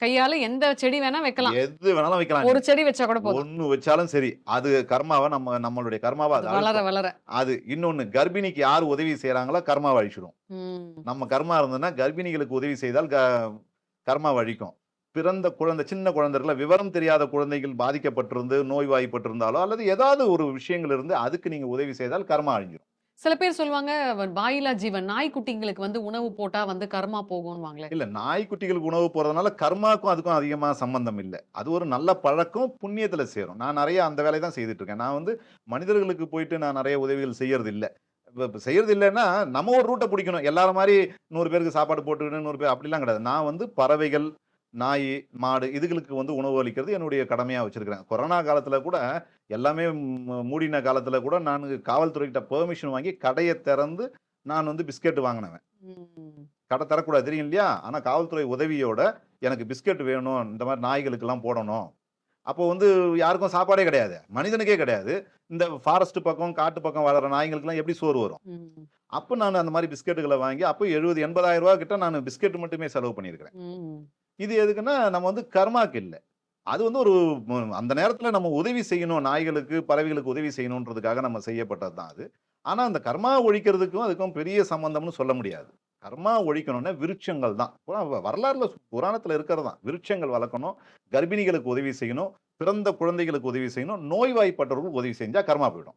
கையால எந்த செடி வேணா வைக்கலாம். எது வேணாலும் வைக்கலாம் ஒரு செடி வச்சா கூட போதும். ஒண்ணு வச்சாலும் சரி. அது கர்மாவை நம்ம நம்மளுடைய கர்மாவை அது வளர. வளர. அது இன்னொன்னு கர்ப்பிணிக்கு யார் உதவி செய்யறாங்களோ கர்மாவை அழிச்சிடும். நம்ம கர்மா இருந்ததுன்னா கர்ப்பிணிகளுக்கு உதவி செய்தால் கர்மா அழிக்கும். பிறந்த குழந்தை சின்ன குழந்தைகள விவரம் தெரியாத குழந்தைகள் பாதிக்கப்பட்டிருந்து நோய்வாய்ப்பட்டிருந்தாலோ அல்லது ஏதாவது ஒரு விஷயங்கள் இருந்து அதுக்கு நீங்க உதவி செய்தால் கர்மா அழிஞ்சிடும் சில பேர் சொல்லுவாங்க வாயிலா ஜீவன். நாய்க்குட்டிங்களுக்கு வந்து உணவு போட்டா வந்து கர்மா போகும்வாங்களே இல்ல நாய்க்குட்டிகளுக்கு உணவு போறதுனால கர்மாக்கும் அதுக்கும் அதிகமா சம்பந்தம் இல்லை. அது ஒரு நல்ல பழக்கம் புண்ணியத்துல சேரும். நான் நிறைய அந்த வேலையை தான் செய்துட்டு இருக்கேன். நான் வந்து மனிதர்களுக்கு போயிட்டு நான் நிறைய உதவிகள் செய்யறது இல்லை இப்ப செய்யறது இல்லைன்னா நம்ம ஒரு ரூட்டை பிடிக்கணும். எல்லாரும் மாதிரி நூறு பேருக்கு சாப்பாடு போட்டுக்கணும் நூறு பேர் அப்படிலாம் கிடையாது. நான் வந்து பறவைகள் நாய் மாடு இதுகளுக்கு வந்து உணவு அளிக்கிறது என்னுடைய கடமையா வச்சிருக்கிறேன். கொரோனா காலத்துல கூட எல்லாமே மூடின காலத்துல கூட நான் காவல்துறைகிட்ட பெர்மிஷன் வாங்கி கடையை திறந்து நான் வந்து பிஸ்கெட் வாங்கினவன். கடை தரக்கூடாது தெரியும் இல்லையா? ஆனால் காவல்துறை உதவியோட எனக்கு பிஸ்கட் வேணும் இந்த மாதிரி நாய்களுக்கெல்லாம் போடணும். அப்போ வந்து யாருக்கும் சாப்பாடே கிடையாது. மனிதனுக்கே கிடையாது. இந்த ஃபாரஸ்ட் பக்கம் காட்டு பக்கம் வளர நாய்களுக்கெல்லாம் எப்படி சோறு வரும். அப்போ நான் அந்த மாதிரி பிஸ்கெட்டுகளை வாங்கி அப்போ எழுபது எண்பதாயிரம் ரூபா கிட்ட நான் பிஸ்கெட் மட்டுமே செலவு பண்ணியிருக்கிறேன். இது எதுக்குன்னா நம்ம வந்து கர்மாக்கு இல்லை. அது வந்து ஒரு அந்த நேரத்தில் நம்ம உதவி செய்யணும். நாய்களுக்கு பறவைகளுக்கு உதவி செய்யணுன்றதுக்காக நம்ம செய்யப்பட்டது தான் அது. ஆனால் அந்த கர்மா ஒழிக்கிறதுக்கும் அதுக்கும் பெரிய சம்பந்தம்னு சொல்ல முடியாது. கர்மா ஒழிக்கணும்னா விருட்சங்கள் தான். வரலாறுல புராணத்தில் இருக்கிறது தான். விருட்சங்கள் வளர்க்கணும் கர்ப்பிணிகளுக்கு உதவி செய்யணும் பிறந்த குழந்தைகளுக்கு உதவி செய்யணும் நோய்வாய்ப்பட்டவர்களுக்கு உதவி செஞ்சால் கர்மா போயிடும்.